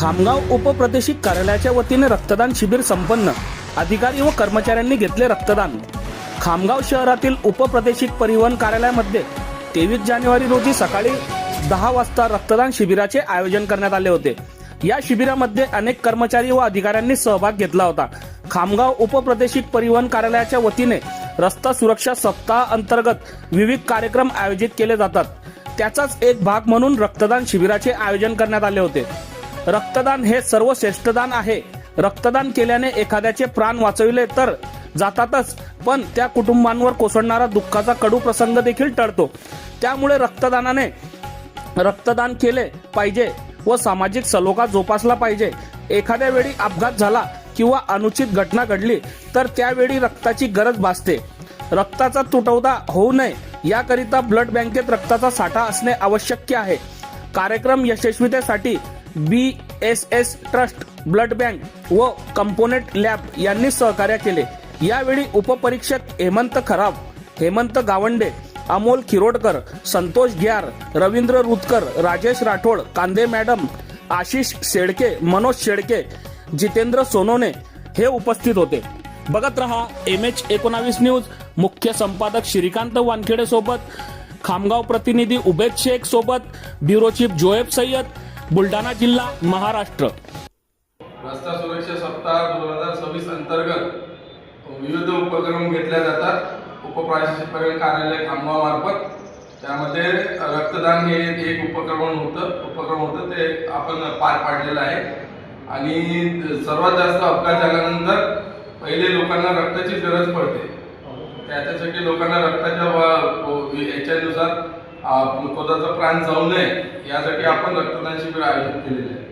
खामगाव उपप्रदेशिक कार्यालयाच्या वतीने रक्तदान शिबिर संपन्न. अधिकारी व कर्मचाऱ्यांनी घेतले रक्तदान. खामगाव शहरातील उपप्रादेशिक परिवहन कार्यालयामध्ये तेवीस जानेवारी रोजी सकाळी दहा वाजता रक्तदान शिबिराचे आयोजन करण्यात आले होते. या शिबिरामध्ये अनेक कर्मचारी व अधिकाऱ्यांनी सहभाग घेतला होता. खामगाव उपप्रादेशिक परिवहन कार्यालयाच्या वतीने रस्ता सुरक्षा सप्ताह अंतर्गत विविध कार्यक्रम आयोजित केले जातात. त्याचाच एक भाग म्हणून रक्तदान शिबिराचे आयोजन करण्यात आले होते. रक्तदान हे सर्वश्रेष्ठदान आहे. रक्तदान केल्याने एखाद्याचे प्राण वाचविले तर जातातच पण त्या कुटुंबांवर कोसळणारा दुःखाचा कडू प्रसंग देखील टळतो. त्यामुळे रक्तदानाने रक्तदान केले पाहिजे व सामाजिक सलोखा जोपासला पाहिजे. एखाद्या वेळी अपघात झाला किंवा अनुचित घटना घडली तर त्यावेळी रक्ताची गरज भासते. रक्ताचा तुटवडा होऊ नये याकरिता ब्लड बँकेत रक्ताचा साठा असणे आवश्यक आहे. कार्यक्रम यशस्वीतेसाठी B S S trust blood bank व कंपोनेंट लॅब यांनी सहकार्य केले. यावेळी उपपरीक्षक हेमंत खराब हेमंत गावंडे अमोल खिरोडकर संतोष ग्यार रवींद्र रुतकर राजेश राठोड कांदे मॅडम आशिष शेडके मनोज शेडके जितेंद्र सोनोने हे उपस्थित होते. बघत रहा एम एच एकोणावीस न्यूज. मुख्य संपादक श्रीकांत वानखेडे सोबत खामगाव प्रतिनिधी उबेद शेख सोबत ब्युरो चीफ जोएब सय्यद बुलढाणा जिल्हा महाराष्ट्र. रस्ता सुरक्षा सप्ताह दोन हजार सव्वीस अंतर्गत विविध उपक्रम घेतल्या जातात. उपप्रादेशिक कार्यालय खामगाव मार्फत. त्यामध्ये रक्तदान हे एक उपक्रम होतं. उपक्रम होतं ते आपण पार पाडलेलं आहे. आणि सर्वात जास्त अपघात झाल्यानंतर पहिले लोकांना रक्ताची गरज पडते. त्याच्यासाठी लोकांना रक्ताच्या व- दिवसात याच्यानुसार प्राण जाऊ नये यासाठी आपण रक्तदान शिबिर आयोजित केलेले आहे.